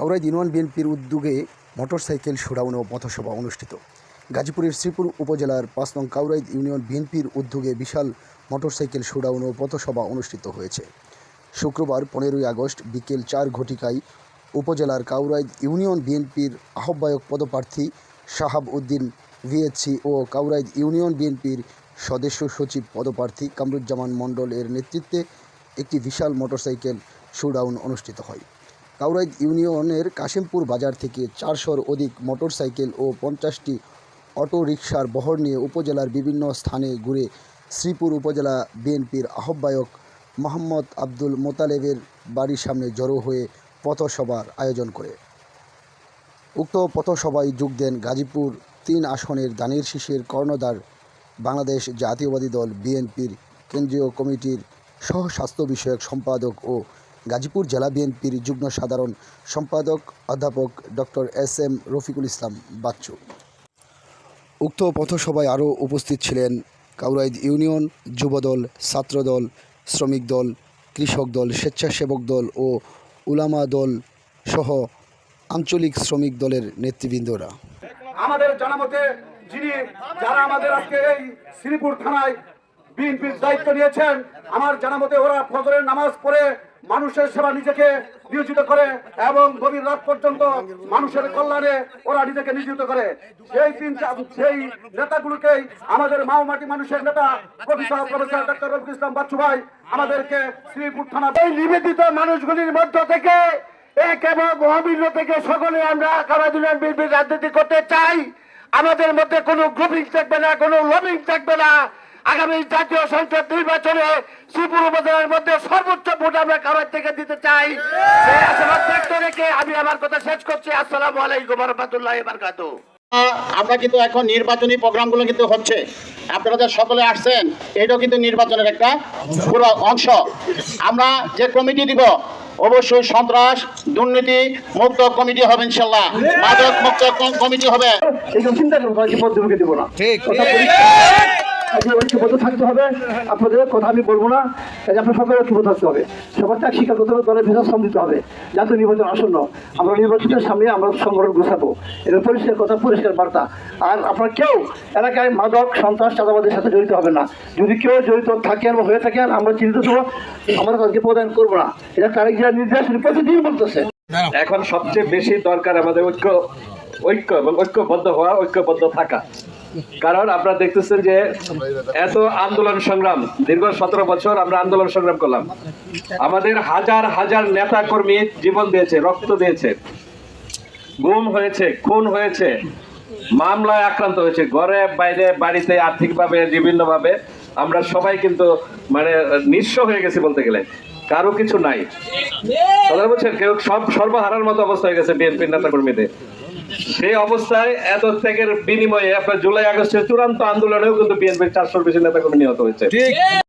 Kauraid union বিএনপির উদ্যোগে motorcycle showdown ও পথসভা অনুষ্ঠিত। গাজীপুরের শ্রীপুর উপজেলার পাঁচ নং কাউরাইদ ইউনিয়ন বিএনপির উদ্যোগে বিশাল মোটরসাইকেল শোডাউন ও পথসভা অনুষ্ঠিত হয়েছে। শুক্রবার, পনেরোই আগস্ট বিকেল চার ঘটিকায় উপজেলার কাউরাইদ ইউনিয়ন বিএনপির আহ্বায়ক পদপ্রার্থী শাহাব উদ্দিন ভিএসসি ও কাউরাইদ ইউনিয়ন বিএনপির সদস্য সচিব পদপ্রার্থী কামরুজ্জামান মণ্ডল এর নেতৃত্বে একটি বিশাল মোটরসাইকেল শোডাউন অনুষ্ঠিত হয়। কাউরাইদ ইউনিয়নের কাশিমপুর বাজার থেকে চারশোর অধিক মোটরসাইকেল ও পঞ্চাশটি অটো রিকশার বহর নিয়ে উপজেলার বিভিন্ন স্থানে ঘুরে শ্রীপুর উপজেলা বিএনপির আহ্বায়ক মোহাম্মদ আব্দুল মোতালেবের বাড়ির সামনে জড়ো হয়ে পথসভার আয়োজন করে। উক্ত পথসভায় যোগ দেন গাজীপুর তিন আসনের দানের শীষের কর্ণধার বাংলাদেশ জাতীয়বাদী দল বিএনপির কেন্দ্রীয় কমিটির সহ স্বাস্থ্য বিষয়ক সম্পাদক ও গাজীপুর জেলা বিএনপির যুগ্ম সাধারণ সম্পাদক অধ্যাপক doctor S M Rafiqul Islam Bachchu. উক্ত পথসভায় আরও উপস্থিত ছিলেন কাউরাইদ ইউনিয়ন যুবদল, ছাত্রদল, শ্রমিক দল, কৃষক দল, স্বেচ্ছাসেবক দল ও উলামা দল সহ আঞ্চলিক শ্রমিক দলের নেতৃবৃন্দরা। আমাদের জানামতে যিনি যারা আমাদের আজকে এই শ্রীপুর থানায় বিএনপির দায়িত্ব নিয়েছেন, আমার জানামতে ওরা ফজরের নামাজ পড়ে মানুষের সেবা নিজেকে নিয়োজিত করে এবং গভীর রাত পর্যন্ত মানুষের কল্যাণে ওরা নিজেকে নিয়োজিত করে। সেই তিন সেই নেতাগুলোকেই আমাদের মাওমাটি মানুষের নেতা professor professor doctor Rafiq Islam Bachchu ভাই আমাদেরকে শ্রীপুর থানা এই নিবেদিত মানুষগুলির মধ্য থেকে, এক এবং অভিন্ন থেকে সকলে আমরা কারাদুলের বিরুদ্ধে রাজনীতি করতে চাই। আমাদের মধ্যে কোনো গ্রুপিং থাকবে না, কোনো লবিং থাকবে না। আগামী জাতীয় সংসদ নির্বাচনে করছি আসসালামু আলাইকুম রহমতুল্লাহ বারকাতুহ আমরা কিন্তু এখন নির্বাচনী প্রোগ্রামগুলো কিন্তু হচ্ছে। আপনারা যে সকলে আসছেন এটাও কিন্তু নির্বাচনের একটা পুরো অংশ। আমরা যে কমিটি দিব অবশ্যই সন্ত্রাস দুর্নীতি মুক্ত কমিটি হবে ইনশাল্লাহ মাদক মুক্ত কমিটি হবে। এইসব চিন্তা করব তাদেরকে পদ্ধতিকে দিব না। ঠিক। ঐক্যবদ্ধ থাকতে হবে। আপনাদের কথা আমি বলব না আপনার ঐক্যবদ্ধ থাকতে হবে। সবার ত্যাগ স্বীকার করতে হবে, দলের হবে নির্বাচন আসন্ন। আমরা নির্বাচনের সামনে আমরা সংগঠন গোছাবো। এটা পরিষ্কার কথা, পরিষ্কার বার্তা। আর কেউ এলাকায় মাদক, সন্ত্রাস চাঁদাবাদের সাথে জড়িত হবে না। যদি কেউ জড়িত থাকেন বা হয়ে থাকেন, আমরা চিন্তিত হব, আমরা তাদেরকে প্রদান করব না। এটা তারিখ যা নির্দেশ প্রতিদিন বলতেছে। এখন সবচেয়ে বেশি দরকার আমাদের ঐক্য ঐক্য এবং ঐক্যবদ্ধ হওয়া, ঐক্যবদ্ধ থাকা। কারণ আপনারা দেখতেছেন যে এত আন্দোলন সংগ্রাম, দীর্ঘ সতেরো বছর আমরা আন্দোলন সংগ্রাম করলাম। আমাদের হাজার হাজার নেতা কর্মী জীবন দিয়েছে, রক্ত দিয়েছে। গুম হয়েছে, খুন হয়েছে, মামলায় আক্রান্ত হয়েছে। ঘরে, বাইরে, বাড়িতে, আর্থিকভাবে, বিভিন্নভাবে আমরা সবাই কিন্তু মানে নিঃস্ব হয়ে গেছি বলতে গেলে। কারও কিছু নাই। কথা বলছেন? কেউ সব সর্বহারার মতো অবস্থা হয়ে গেছে বিএনপির নেতা কর্মীদের সেই অবস্থায় এত ত্যাগের বিনিময়ে আপনার জুলাই, আগস্টের চূড়ান্ত আন্দোলনেও কিন্তু বিএনপির চারশোর বেশি নেতা কর্মী নিহত হয়েছে।